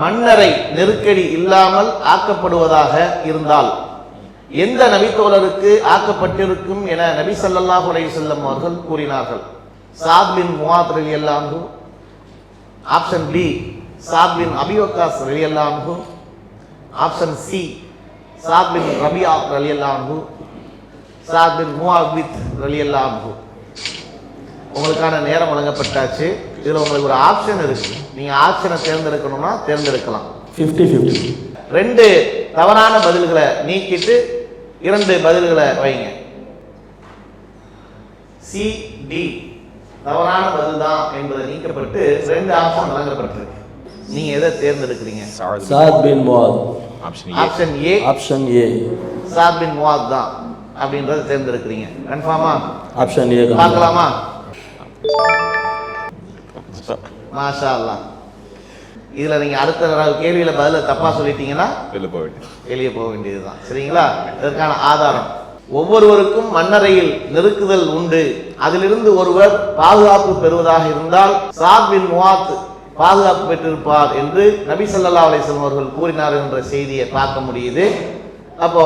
மன்னரை நெருக்கடி இல்லாமல் ஆக்கப்படுவதாக இருந்தால் எந்த நபித்தோழருக்கு ஆக்கப்பட்டிருக்கும் என நபி சல்லாஹ் அலைஹி செல்லம் அவர்கள் கூறினார்கள். சாத் பின் ரலி அல்லாங்கு ஆப்ஷன் பி சாத் பின் ரலி ரலியல்லாஹு ஆப்ஷன் சி சாத் பின் ரபியா ரலியல்லாஹு சாத் பின் ரலி ரலியல்லாஹு உங்களுக்கான நேரம் வழங்கப்பட்டாச்சு. இதில் உங்களுக்கு ஒரு ஆப்ஷன் இருக்கு. நீங்க ஆப்ஷனை தேர்ந்தெடுக்கணும்னா தேர்ந்தெடுக்கலாம். ஃபிஃப்டி ஃபிஃப்டி ரெண்டு தவறான பதில்களை நீக்கிட்டு இரண்டு பதில்களை வைங்க. சி டி தவறான பதில் தான் என்பது நீக்கப்பட்டு ரெண்டு ஆப்ஷன் வழங்கப்பட்டிருக்கு. நீங்க எதை தேர்ந்தெடுக்கிறீங்க? சாத் பின் முவாத். ஆப்ஷன் ஏ ஆப்ஷன் ஏ சாத் பின் முவாத் தான் அப்படின்றத தேர்ந்தெடுக்கிறீங்க. கன்ஃபார்மா ஆப்ஷன் ஏ பார்க்கலாமா? மாஷா அல்லாஹ் இதுல நீங்க அடுத்த கேள்வியில பதில தப்பா சொல்லிட்டீங்கன்னா வெளில போக வேண்டியது. வெளியே போக வேண்டியதுதான். சரிங்களா? இதற்கான ஆதாரம். ஒவ்வொருவருக்கும் மண்ணறையில் நெருக்குதல் உண்டு. அதிலிருந்து ஒருவர் பாதுகாப்பு பெறுவதாக இருந்தால் சாத் பின் முவாத் பாதுகாப்பு பெற்றிருப்பார் என்று நபி ஸல்லல்லாஹு அலைஹி வஸல்லம் அவர்கள் கூறினார் என்ற செய்தியை பார்க்க முடியுது. அப்போ